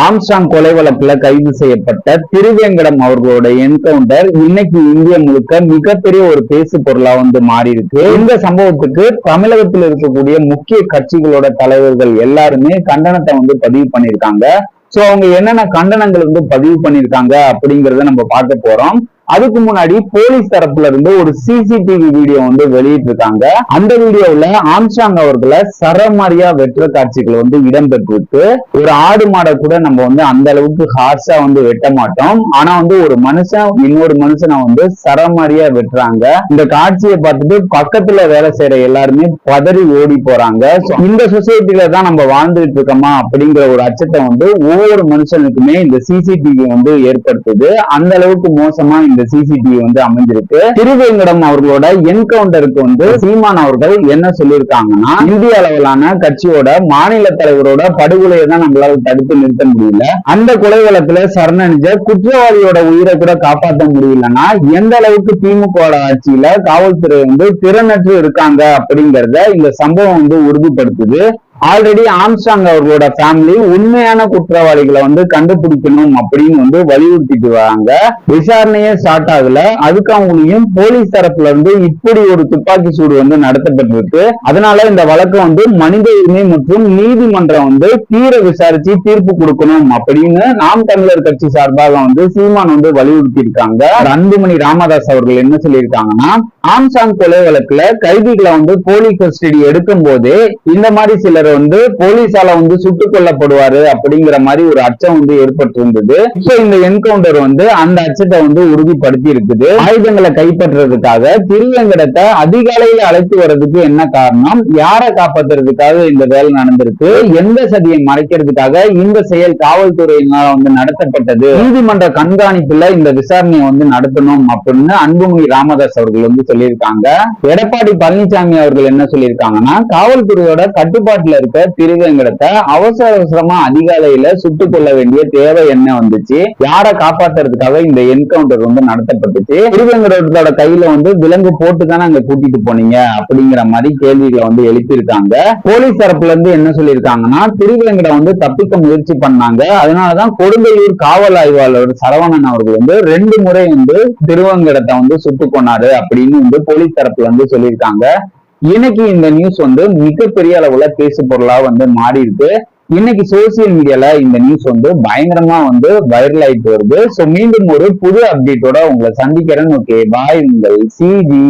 Armstrong கொலை வழக்குல கைது செய்யப்பட்ட திருவேங்கடம் அவர்களோட என்கவுண்டர் இன்னைக்கு இந்தியா முழுக்க மிகப்பெரிய ஒரு பேசு பொருளா வந்து மாறி இருக்கு இந்த சம்பவத்துக்கு தமிழகத்தில் இருக்கக்கூடிய முக்கிய கட்சிகளோட தலைவர்கள் எல்லாருமே கண்டனத்தை வந்து பதிவு பண்ணியிருக்காங்க. சோ அவங்க என்னென்ன கண்டனங்கள் வந்து பதிவு பண்ணியிருக்காங்க அப்படிங்கறத நம்ம பார்க்க போறோம். அதுக்கு முன்னாடி போலீஸ் தரப்புல இருந்து ஒரு சிசிடிவி வீடியோ வந்து வெளியிட்டு இருக்காங்க அந்த வீடியோல ஆம்சாங் அவர்களை சரமாரியா வெற்ற காட்சிகள் வந்து இடம்பெற்றிருக்கு ஒரு ஆடு மாடை கூட நம்ம வந்து அந்த அளவுக்கு ஹார்ஷா வந்து வெட்ட மாட்டோம். ஆனா வந்து ஒரு மனுஷன் இன்னொரு மனுஷனை வந்து சரமாரியா வெட்டுறாங்க. இந்த காட்சியை பார்த்துட்டு பக்கத்துல வேலை செய்யற எல்லாருமே பதறி ஓடி போறாங்க. இந்த சொசைட்டில தான் நம்ம வாழ்ந்துட்டு இருக்கோமா அப்படிங்கிற ஒரு அச்சத்தை வந்து ஒவ்வொரு மனுஷனுக்குமே இந்த சிசிடிவி வந்து ஏற்படுத்துது. அந்த அளவுக்கு மோசமா இந்த சிசிடிவி வந்து அமைஞ்சிருக்கு. திருவேங்கடம் அவர்களோட என்கவுண்டருக்கு வந்து சீமான் அவர்கள் என்ன சொல்லியிருக்காங்கன்னா இந்திய அளவிலான கட்சியோட மாநில தலைவரோட படுகொலையை தான் நம்மளால தடுத்து நிறுத்த முடியல. அந்த கொலை வழக்குல சரணடைஞ்ச குற்றவாளியோட உயிரை கூட காப்பாற்ற முடியலன்னா எந்த அளவுக்கு திமுக ஆட்சியில காவல்துறை வந்து திறனற்று இருக்காங்க அப்படிங்கறத இந்த சம்பவம் வந்து உறுதிப்படுத்துது. ஆல்ரெடி ஆம்ஸ்டாங் அவர்களோட ஃபேமிலி உண்மையான குற்றவாளிகளை வந்து கண்டுபிடிக்கணும் அப்படின்னு வந்து வலியுறுத்திட்டு வராங்க. விசாரணையே ஸ்டார்ட் ஆகல. அதுக்கு அவங்களையும் போலீஸ் தரப்புல இருந்து இப்படி ஒரு துப்பாக்கி சூடு வந்து நடத்தப்பட்டிருக்கு. அதனால இந்த வழக்கு வந்து மனித உரிமை மற்றும் நீதிமன்றம் வந்து தீர விசாரிச்சு தீர்ப்பு கொடுக்கணும் அப்படின்னு நாம் தமிழர் கட்சி சார்பாக வந்து சீமான் வந்து வலியுறுத்தி இருக்காங்க அன்புமணி ராமதாஸ் அவர்கள் என்ன சொல்லியிருக்காங்கன்னா ஆம்சாங் கொலை வழக்குல கைதிகளை வந்து போலீஸ் கஸ்டடி எடுக்கும் போது இந்த மாதிரி சிலர் வந்து போலீஸால வந்து சுட்டுக் கொல்லப்படுவாரு அப்படிங்கிற மாதிரி ஒரு அச்சம் வந்து ஏற்பட்டிருந்தது. இப்ப இந்த என்கவுண்டர் வந்து அந்த அச்சத்தை வந்து உறுதிப்படுத்தி இருக்குது. ஆயுதங்களை கைப்பற்றுறதுக்காக திருவேங்கடத்தை அதிகாலையில அழைத்து வர்றதுக்கு என்ன காரணம்? யாரை காப்பாத்துறதுக்காக இந்த வேலை நடந்திருக்கு? எந்த சதியை மறைக்கிறதுக்காக இந்த செயல் காவல்துறையினால வந்து நடத்தப்பட்டது? நீதிமன்ற கண்காணிப்புல இந்த விசாரணையை வந்து நடத்தணும் அப்படின்னு அன்புமணி ராமதாஸ் அவர்கள் வந்து சொல்லியிருக்காங்க. எடப்பாடி பழனிசாமி அவர்கள் என்ன சொல்லியிருக்காங்கன்னா காவல்துறையோட கட்டுப்பாட்டுல இருக்க திருவேங்கடத்தை அவசர அவசரமா அதிகாலையில சுட்டுக் கொள்ள வேண்டிய தேவை என்ன வந்துச்சு? யாரை காப்பாத்துறதுக்காக இந்த என்கவுண்டர் வந்து நடத்தப்பட்டுச்சு? திருவேங்கடத்தோட கையில வந்து விலங்கு போட்டு தானே அங்க கூட்டிட்டு போனீங்க? அப்படிங்கிற மாதிரி கேள்விகளை வந்து எழுப்பியிருக்காங்க. போலீஸ் தரப்புல இருந்து என்ன சொல்லியிருக்காங்கன்னா திருவேங்கடம் வந்து தப்பிக்க முயற்சி பண்ணாங்க. அதனாலதான் கொடுங்கையூர் காவல் ஆய்வாளர் சரவணன் அவர்கள் வந்து ரெண்டு முறை வந்து திருவேங்கடத்தை வந்து சுட்டு கொண்டாரு அப்படின்னு வந்து போலீஸ் தரப்புல வந்து சொல்லியிருக்காங்க. இன்னைக்கு இந்த நியூஸ் வந்து மிகப்பெரிய அளவுல பேசு பொருளா வந்து மாறி இருக்கு இன்னைக்கு சோசியல் மீடியால இந்த நியூஸ் வந்து பயங்கரமா வந்து வைரல் ஆயிட்டு வருது. சோ மீண்டும் ஒரு புது அப்டேட்டோட உங்களை சந்திக்கிறேன். ஓகே பாய் உங்கள் சிஜி